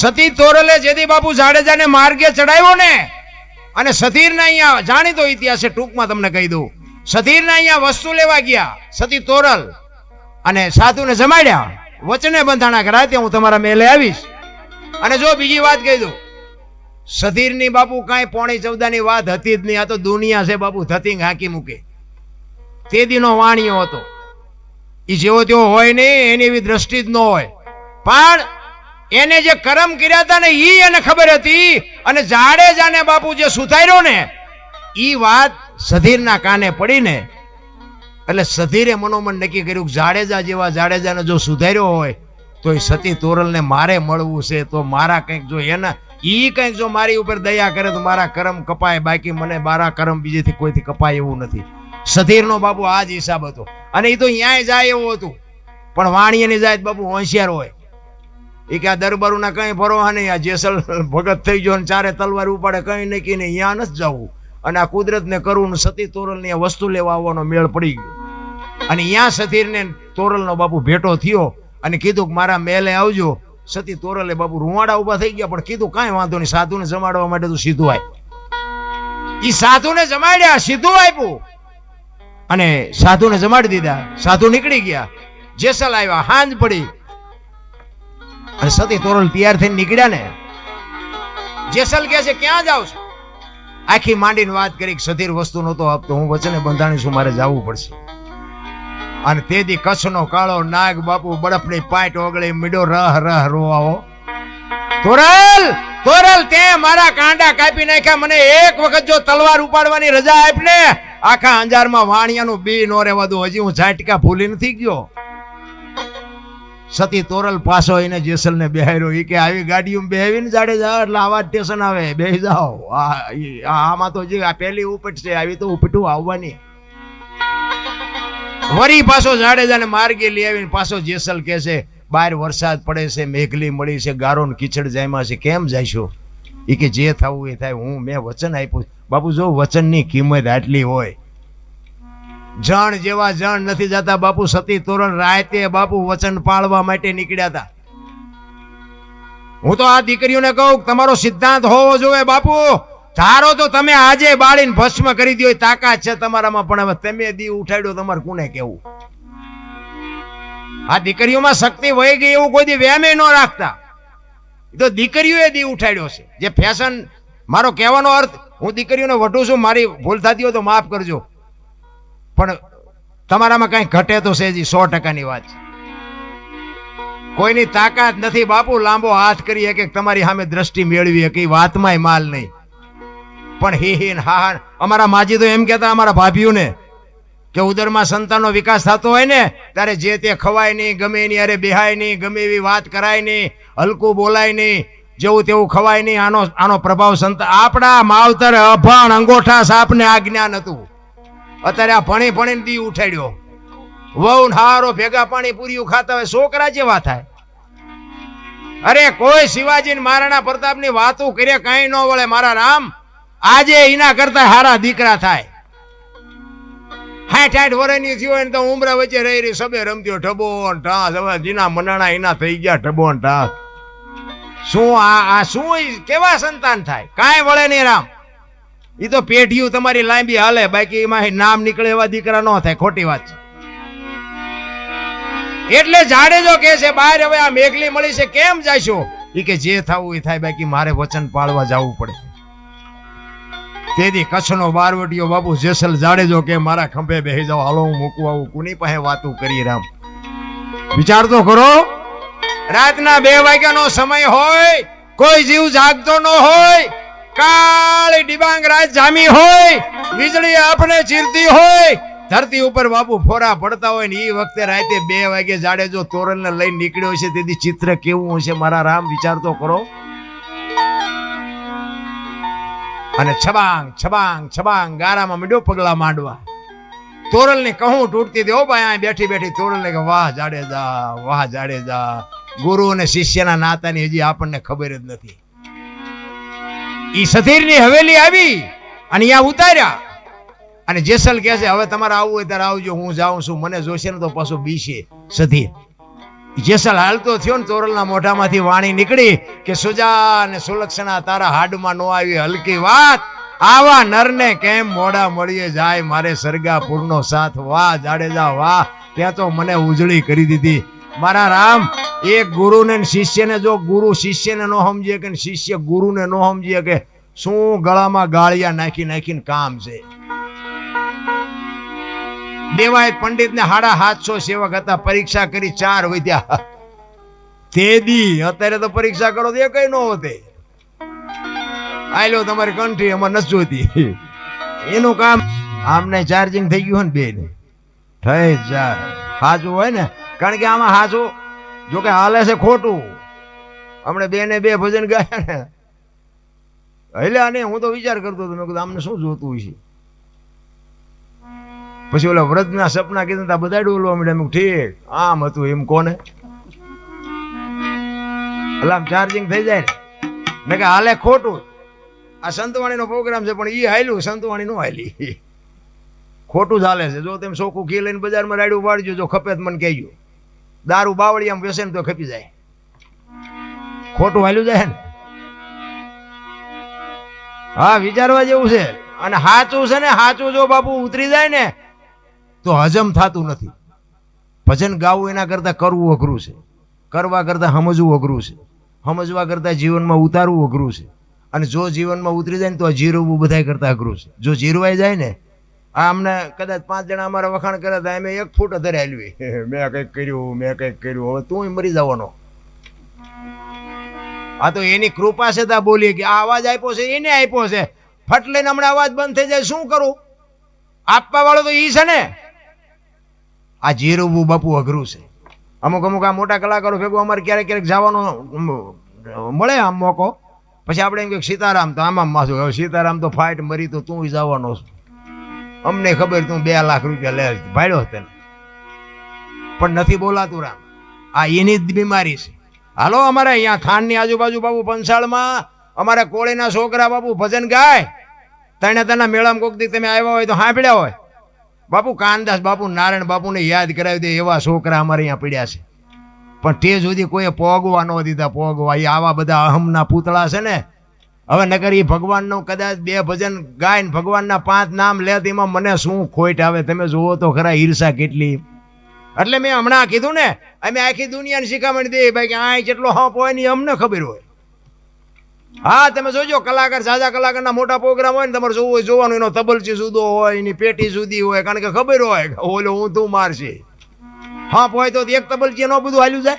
સતી તોરલે જેદી બાપુ જાડેજાને માર્ગે ચડાવ્યો ને, અને સતીરના અહીંયા જાણીતો ઇતિહાસ ટૂંકમાં તમને કહી દઉં. સતીરના અહીંયા વસ્તુ લેવા ગયા, સતી તોરલ, અને સાધુને જમાડ્યા. વચને બંધાણા કરાય રાતે હું તમારા મેલે આવીશ. અને જો બીજી વાત કહી દઉં, સધીરની બાપુ કાંઈ પોણી ચૌદાની વાત હતી જ નહીં, આ તો દુનિયા છે બાપુ, થતી હાંકી મૂકે. તે દીનો વાણીયો હતો. એ જેવો તેવો હોય નહીં, એની એવી દ્રષ્ટિ જ ન હોય. પણ એને જે કરમ કર્યા હતા ને ઈ એને ખબર હતી. અને જાડેજાને બાપુ જે સુધાર્યો ને, ઈ વાત સધીરના કાને પડીને, એટલે સધીરે મનોમન નક્કી કર્યું જાડેજા જેવા જાડેજાને જો સુધાર્યો હોય તો એ સતી તોરલને મારે મળવું છે, તો મારા કંઈક જો એના, ઈ કંઈક જો મારી ઉપર દયા કરે તો મારા કરમ કપાય, બાકી મને મારા કરમ બીજેથી કોઈથી કપાય એવું નથી. સધીરનો બાપુ આ જ હિસાબ હતો. અને એ તો ન્યાય જાય એવું હતું. પણ વાણીએની જાય બાપુ હોશિયાર હોય. એ કે આ દરબારોના કંઈ ભરોહા નહીં. આ જેસલ ભગત થઈ ગયો ને ચારે તલવાર ઉપાડે, કંઈ નહીં નહીં અહીંયા નથી જવું. અને આ કુદરતને કરવું સતી તોરલની આ વસ્તુ લેવા આવવાનો મેળ પડી ગયો. અને અહીંયા સતીરને તોરલનો બાપુ ભેટો થયો અને કીધું કે મારા મેલે આવજો. સતી તોરલે બાપુ રૂવાડા ઊભા થઈ ગયા, પણ કીધું કાંઈ વાંધો નહીં, સાધુને જમાડવા માટે તું સીધું આય. એ સાધુને જમાડ્યા, સીધું આપ્યું અને સાધુને જમાડી દીધા. સાધુ નીકળી ગયા. જેસલ આવ્યા, હાંજ પડી. અને સતી તોરલ તૈયાર થઈને નીકળ્યા ને, જેસલ કે છે, ક્યાં જાવ છો? આખી માંડીને વાત કરી સધીર વસ્તુ નહોતો આપતો હું વચને બંધાણી છું, મારે જવું પડશે. અને તે દી કચ્છનો કાળો નાગ બાપુ બરફની પાટ ઓગળી મીડો રહ રહ રોવાઓ તોરલ તોરલ, તે મારા કાંડા કાપી નાખ્યા, મને એક વખત જો તલવાર ઉપાડવાની રજા આપને. આખા અંજારમાં વાણિયાનું બી નો રહેવા દો, હજી હું ઝાટકા ભૂલી નથી ગયો. સતી તોરલ પાસો એને જેસલને બેહાર્યો. ઈ કે આવી ગાડીઓમાં બેહાવીને જાડે જાઓ એટલે આવા સ્ટેશન આવે. બે જાઓ. આમાં તો જે આ પહેલી ઉપટ છે, આવી તો ઉપટું આવવાની. વરી પાછો જાડેજાને માર્ગે લઈ આવીને પાછો જેસલ કે છે બહાર વરસાદ પડે છે, મેઘલી મળી છે ગારો કિચડ જાયમાં છે, કેમ જઈશું એ કે, જે થવું એ થાય, હું, મેં વચન આપ્યું બાપુ, જો વચનની કિંમત આટલી હોય જણ જેવા જણ નથી જતા. બાપુ સતી તોરણ રાયતે બાપુ વચન પાળવા માટે નીકળ્યા હતા. હું તો આ દીકરીઓને કહું, તમારો સિદ્ધાંત હોવો જોઈએ બાપુ. ધારો તો તમે આજે બાળીને ભસ્મ કરી દો તાકાત છે તમારામાં, પણ હવે તમે દી ઉઠાડ્યો, તમારે કોને કેવું આ દીકરીઓમાં શક્તિ વહી ગઈ એવું કોઈ દી વ્યામે ન રાખતા. તો દીકરીઓએ દી ઉઠાડ્યો છે. જે ફેશન મારો કહેવાનો અર્થ, હું દીકરીઓને વઢું છું, મારી ભૂલ થતી હોય તો માફ કરજો. પણ તમારામાં કઈ ઘટે તો છે જી સો ટકાની વાત છે. કોઈની તાકાત નથી, બાપુ, લાંબો હાથ કરી કે તમારી સામે દ્રષ્ટિ મેળવી કે વાતમાંય માલ નહીં. પણ હી હિન ને હા હા અમારા માજી તો એમ કહેતા અમારા ભાભીઓને કે ઉદરમાં સંતાનનો વિકાસ થતો હોય ને, ત્યારે જે તે ખવાય નહીં, ગમે એની અરે બેહાય નહીં, ગમે એવી વાત કરાય નહીં, હલકું બોલાય નહીં, જેવું તેવું ખવાય નહીં, આનો આનો પ્રભાવ સંતા આપણા માવતર અભણ અંગોઠા સાપને આ જ્ઞાન હતું અત્યારે આ ભણી ભણીને દી ઉઠાડ્યો. વહુ હારો ભેગા પાણી પૂર્યું ખાતા હોય, છોકરા જેવા થાય. અરે કોઈ શિવાજી મહારાણા મહારાણા પ્રતાપની વાતો કરે કઈ ન વળે, મારા રામ, આજે એના કરતા હારા દીકરા થાય. હાઠ હાઠ વર્ષની થયો હોય ને તો ઉમરા વચ્ચે રહી રહી સબે રમતી ઢબો ને ઢાસ, હવે જીના મનાણા એના થઈ ગયા ઢબો ને ઢાસ. શું આ આ શું કેવા સંતાન થાય? કાંઈ વળે નહીં રામ. એ તો પેઢીયું તમારી લાંબી હાલે, બાકી એમાં નામ નીકળે એવા દીકરા ન થાય, ખોટી વાત છે. એટલે જાડેજો કે છે, બહાર હવે આ મેઘલી મળી છે, કેમ જાશો? એ કે, જે થવું એ થાય, બાકી મારે વચન પાળવા જવું પડે. તેથી કચ્છનો બારવટીયો બાપુ જેસલ જાડેજો કે મારા ખંભે બેહી જાવ હાલો, હું મૂકું આવું. કુની પાસે વાતું કરી રામ. વિચાર તો કરો, રાતના બે વાગ્યાનો સમય હોય, કોઈ જીવ જાગતો ન હોય કાળી ડિબાંગ રાત જામી હોય, વીજળી આપણે ચીરતી હોય. ધરતી ઉપર બાપુ ફોરા પડતા હોય ને એ વખતે રાતે બે વાગે જાડેજો તોરણને લઈને નીકળ્યો છે તેથી ચિત્ર કેવું હશે મારા રામ? વિચાર તો કરો. અને છબાંગ છબાંગ છબાંગ ગારામાં મીડો પગલા માંડવા. તોરલ ને કહું તૂટતી હતી. ઓ ભાઈ અહીં બેઠી બેઠી તોરલ ને કે વાહ, જાડેજા વાહ, જાડેજા. ગુરુ અને શિષ્યના નાતાની હજી આપણને ખબર જ નથી. ઈ સધીરની હવેલી આવી અને અહીંયા ઉતાર્યા. અને જેસલ કહે છે, હવે તમારે આવવું હોય ત્યારે આવજો, હું જાઉં છું. મને જોશે ને તો પાછું બીશે સધીર. જેસલ હાલતો થયો ને તોરલના મોઢામાંથી વાણી નીકળી કે, સુજા અને સુલક્ષણા તારા હાડમાં નો આવી, હલકી વાત. આવા નરને કેમ મોડા મળીએ જાય? મારે સરગાપુરનો સાથ વાહ, જાડેજા વાહ. ત્યાં તો મને ઉજળી કરી દીધી. મારા રામ, એક ગુરુને ને શિષ્યને જો ગુરુ શિષ્યને નો સમજીએ કે શિષ્ય ગુરુને નો સમજીએ કે શું ગળામાં ગાળિયા નાખી નાખીને કામ છે? દેવાયત પંડિત ને હાડા સાતસો સેવક હતા, પરીક્ષા કરી ચાર વધ્યા. તે દી અત્યારે તો પરીક્ષા કરો તો એ કઈ ન હોતે આયલો તમારી કંઠી એમાં નથી જોતી એનું કામ આમને ચાર્જિંગ થઈ ગયું ને બે થઈ જા હાચું હોય ને, કારણ કે આમાં હાચું જો કે હાલે છે ખોટું. હમણે બે ને બે ભજન ગાયા ને. એટલે આને, હું તો વિચાર કરતો હતો, મેં કીધું, આમને શું જોતું છે? પછી ઓલા વ્રતના સપના કીધું તા બધા ડોલવા મળ્યા ઠીક, આમ હતું એમ કોને? આમ ચાર્જિંગ થઈ જાય ને. કે હાલે ખોટું. આ સંતવાણીનો પ્રોગ્રામ છે, પણ એ હાલ્યું, સંતવાણી નો હાલી. ખોટું ચાલે છે. જો તેમ સોખું ઘી લઈને બજારમાં રાડ્યું વાળજો, જો ખપે મને કહેજો. દારૂ બાવળી આમ વ્યસન તો ખપી જાય. ખોટું હાલ્યું જાય ને? હા, વિચારવા જેવું છે. અને સાચું છે ને સાચું જો બાપુ ઉતરી જાય ને, તો હજમ થતું નથી. ભજન ગાવું એના કરતાં કરવું અઘરું છે. કરવા કરતાં સમજવું અઘરું છે. સમજવા કરતાં જીવનમાં ઉતારવું અઘરું છે. અને જો જીવનમાં ઉતરી જાય ને, તો જીરવવું બધાય કરતાં અઘરું છે. જો જીરવાઈ જાય ને આ અમને કદાચ પાંચ જણા અમારા વખાણ કર્યા હતા એમ એક ફૂટ અધરે હાલવી. મેં કંઈક કર્યું, મેં કંઈક કર્યું. હવે તું મરી જવાનો. આ તો એની કૃપા છે તા બોલીએ કે આ અવાજ આપ્યો છે, એને આપ્યો છે. ફટ લઈને હમણાં અવાજ બંધ થઈ જાય, શું કરું? આપવા વાળો તો ઈ છે ને. આ જીરવવું બાપુ અઘરું છે. અમુક અમુક આ મોટા કલાકારો ભેગું અમારે ક્યારેક ક્યારેક જવાનો મળે આમ મોકો. પછી આપણે એમ કે સીતારામ તો આમાં માસું હવે સીતારામ તો ફાઇટ મરી તો તું જવાનો છું. અમને ખબર તું બે લાખ રૂપિયા લે ભાડ્યો તને પણ નથી બોલાતું રામ. આ એની જ બીમારી છે. હાલો, અમારે અહીંયા ખાંડની આજુબાજુ બાબુ પંસાળમાં અમારા કોળીના છોકરા બાપુ ભજન ગાય. તને તને મેળામાં કોક દી તમે આવ્યા હોય તો સાંભળ્યા હોય. બાપુ, કાનદાસ બાપુ, નારાયણ બાપુને યાદ કરાવી દે એવા છોકરા અમારે અહીંયા પડ્યા છે. પણ તે સુધી કોઈએ પોગવા ન દીધા, પોગવા. એ આવા બધા અહમના પૂતળા છે ને હવે નગર એ ભગવાનનું કદાચ બે ભજન ગાય ને ભગવાનના પાંચ નામ લે તેમાં મને શું ખોટ આવે? તમે જુઓ તો ખરા ઈર્ષા કેટલી. એટલે મેં હમણાં કીધું ને, અમે આખી દુનિયાની શિખામણ દઈએ ભાઈ કે આ જેટલો હપ હોય ને અમને ખબર હોય. હા, તમે જોજો, કલાકાર સાજા કલાકારના મોટા પ્રોગ્રામ હોય ને, તમારે જોવું હોય, જોવાનું એનો તબલચી જુદો હોય, એની પેટી જુદી હોય, કારણ કે ખબર હોય ઓલો હું તું મારશે. હપ હોય તો એક તબલચી નો બધું હાલ્યું જાય?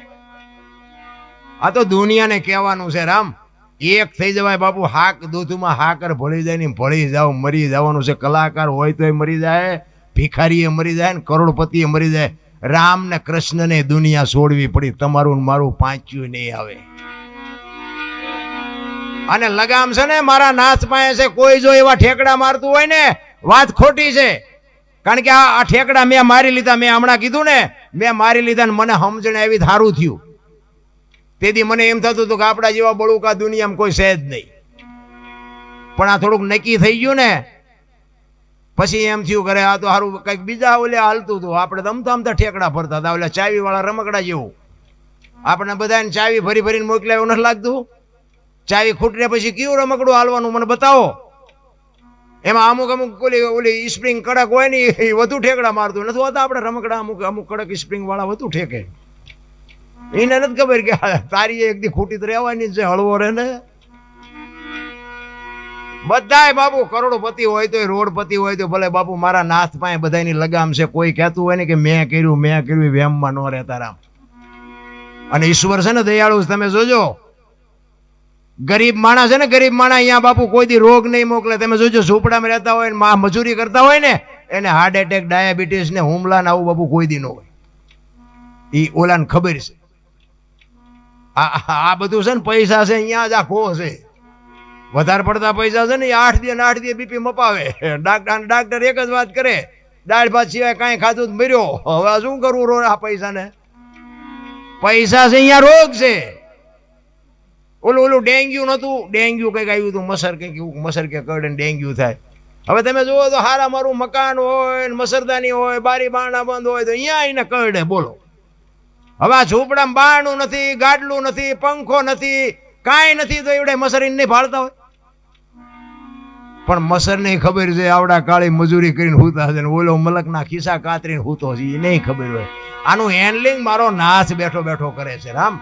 આ તો દુનિયાને કહેવાનું છે, રામ. એક થઈ જવાય બાપુ, હાક દૂધમાં હાકર ભળી જાય ને ભળી જાવ, મરી જવાનું છે. કલાકાર હોય તોય મરી જાય, ભિખારીએ મરી જાય ને કરોડપતિએ મરી જાય. રામ ને કૃષ્ણને દુનિયા છોડવી પડી, તમારું મારું પાંચ્યું નહીં આવે. અને લગામ છે ને, મારા નાથ પાસે છે, કોઈ જો એવા ઠેકડા મારતું હોય ને, વાત ખોટી છે. કારણ કે આ ઠેકડા મેં મારી લીધા, મેં હમણાં કીધું ને, મેં મારી લીધા ને મને સમજણ આવી સારું થયું. તેથી મને એમ થતું હતું કે આપણા જેવા બળુકા દુનિયામાં કોઈ છે જ નહીં. પણ આ થોડુંક નક્કી થઈ ગયું ને, પછી એમ થયું કરે આ તો સારું કંઈક બીજા ઓલે હાલતું હતું. આપણે અમતા અમતા ઠેકડા ફરતા હતા, ઓલા ચાવીવાળા રમકડા જેવું. આપણે બધાને ચાવી ભરી ભરીને મોકલ્યા એવું નથી લાગતું? ચાવી ખૂટને પછી કયું રમકડું હાલવાનું મને બતાવો? એમાં અમુક અમુક ઓલી ઓલી સ્પ્રિંગ કડક હોય ને એ વધુ ઠેકડા મારતું નથી હોતા આપણે રમકડા અમુક અમુક કડક સ્પ્રિંગવાળા વધુ ઠેકે. એને નથી ખબર કે તારી એક દી ખૂટી તો રહેવાની છે, હળવો રહે ને. બધાય બાપુ કરોડપતિ હોય તો રોડપતિ હોય તો ભલે બાપુ મારા નાથ પાસે બધાની લગામ છે, કોઈ કહેતું હોય ને કે મેં કર્યું મેં કર્યું વેમમાં ન રહેતા રામ. અને ઈશ્વર છે ને દયાળુ, તમે જોજો. ગરીબ માણસ છે ને, ગરીબ માણસ અહીંયા બાપુ કોઈ દી રોગ નહીં મોકલે. તમે જોજો, ઝૂંપડામાં રહેતા હોય ને, મા મજૂરી કરતા હોય ને, એને હાર્ટ એટેક ડાયાબિટીસ ને હુમલા ને આવું બાપુ કોઈ દી ન હોય. એ ઓલાને ખબર છે. આ બધું છે ને પૈસા છે, અહીંયા જ આખો છે. વધારે પડતા પૈસા છે ને આઠ દિવસ આઠ દિવસ બીપી મપાવે. ડાક્ટર ડાક્ટર એક જ વાત કરે, દાળ ભાત સિવાય કાંઈ ખાધું મર્યો. હવે શું કરવું રો આ પૈસાને? પૈસા છે અહીંયા રોગ છે. ઓલું ઓલું ડેન્ગ્યુ નહોતું, ડેન્ગ્યુ કંઈક આવ્યું હતું, મસર કંઈક એવું, મસર કે કરડે ડેન્ગ્યુ થાય. હવે તમે જુઓ તો હારા મારું મકાન હોય મસરદાની હોય, બારી બારણા બંધ હોય તો અહીંયા આવીને કરડે બોલો. હવે આ ઝૂંપડામાં નથી, ગાડલું નથી, પંખો નથી, કાંઈ નથી, તો એવડે મસરીને નહીં ભાળતા હોય. પણ મસરને ખબર છે, આવડા કાળી મજૂરી કરીને હૂતા છે ઓલો મલકના ખિસ્સા કાતરીને હૂતો છે એ નહીં ખબર હોય. આનું હેન્ડલિંગ મારો નાથ બેઠો બેઠો કરે છે, રામ.